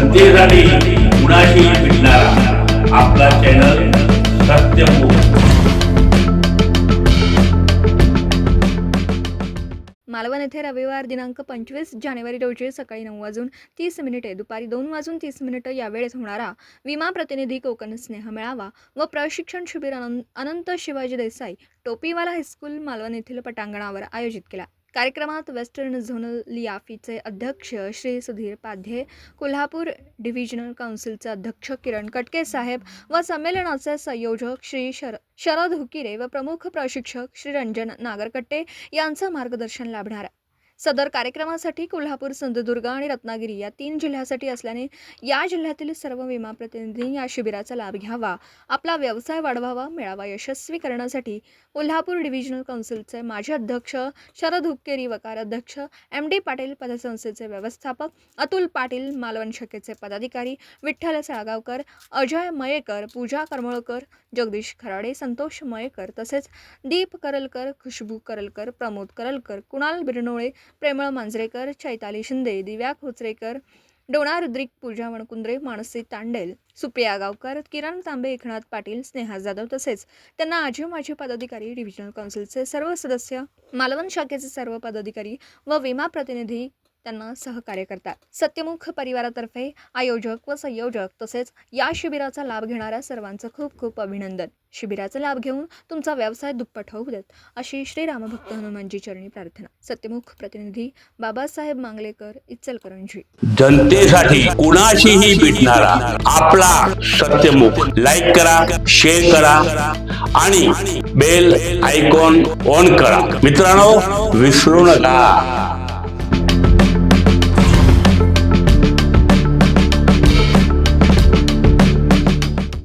जनतेसाठी कुणाशी भेटणारा. आपला चॅनल मालवण येथे रविवार दिनांक पंचवीस जानेवारी रोजी सकाळी नऊ वाजून तीस मिनिटे दुपारी दोन वाजून तीस मिनिटं यावेळेस होणारा विमा प्रतिनिधी कोकण स्नेह मेळावा व प्रशिक्षण शिबिर अनंत शिवाजी देसाई टोपीवाला हायस्कूल मालवण येथील पटांगणावर आयोजित केला. कार्यक्रमात वेस्टर्न झोनल लियाफीचे अध्यक्ष श्री सुधीर पाध्ये कोल्हापूर डिव्हिजनल काउन्सिलचे अध्यक्ष किरण कटके साहेब व संमेलनाचे संयोजक श्री शर शरद हुकिरे व प्रमुख प्रशिक्षक श्री रंजन नागरकट्टे यांचं मार्गदर्शन लाभणार आहे. सदर कार्यक्रमासाठी कोल्हापूर सिंधुदुर्ग आणि रत्नागिरी या तीन जिल्ह्यासाठी असल्याने या जिल्ह्यातील सर्व विमा प्रतिनिधींनी या शिबिराचा लाभ घ्यावा. आपला व्यवसाय वाढवावा मेळावा यशस्वी करण्यासाठी कोल्हापूर डिव्हिजनल कौन्सिलचे माजी अध्यक्ष शरद हुक्केरी वकार अध्यक्ष एम डी पाटील पदसंस्थेचे व्यवस्थापक अतुल पाटील मालवण शाखेचे पदाधिकारी विठ्ठल साळगावकर अजय मयेकर पूजा करमळकर जगदीश खराडे संतोष मयेकर तसेच दीप करलकर खुशबू करलकर प्रमोद करलकर कुणाल बिरनोळे प्रेमळ मांजरेकर चैताली शिंदे दिव्या खोचरेकर डोणा रुद्रिक पूजा वणकुंद्रे मानसी तांडेल सुप्रिया गावकर किरण तांबे एकनाथ पाटील स्नेहा जाधव तसेच त्यांना आजी माजी पदाधिकारी डिव्हिजनल काउन्सिलचे सर्व सदस्य मालवण शाखेचे सर्व पदाधिकारी व विमा प्रतिनिधी त्यांना सहकार्य करतात. सत्यमुख परिवारातर्फे आयोजक व संयोजक तसेच या शिबिराचा लाभ घेणाऱ्या सर्वांचं खूप खूप अभिनंदन. शिबिराचा लाभ घेऊन तुमचा व्यवसाय दुप्पट होऊ देत अशी श्रीरामभक्त हनुमानजी चरणी प्रार्थना. सत्यमुख प्रतिनिधी बाबासाहेब मांगलेकर इचलकरंजी. जनतेसाठी कुणाशीही भेटणारा आपला सत्यमुख लाईक करा शेअर करा आणि बेल आयकॉन ऑन करा. मित्रांनो विसरू नका.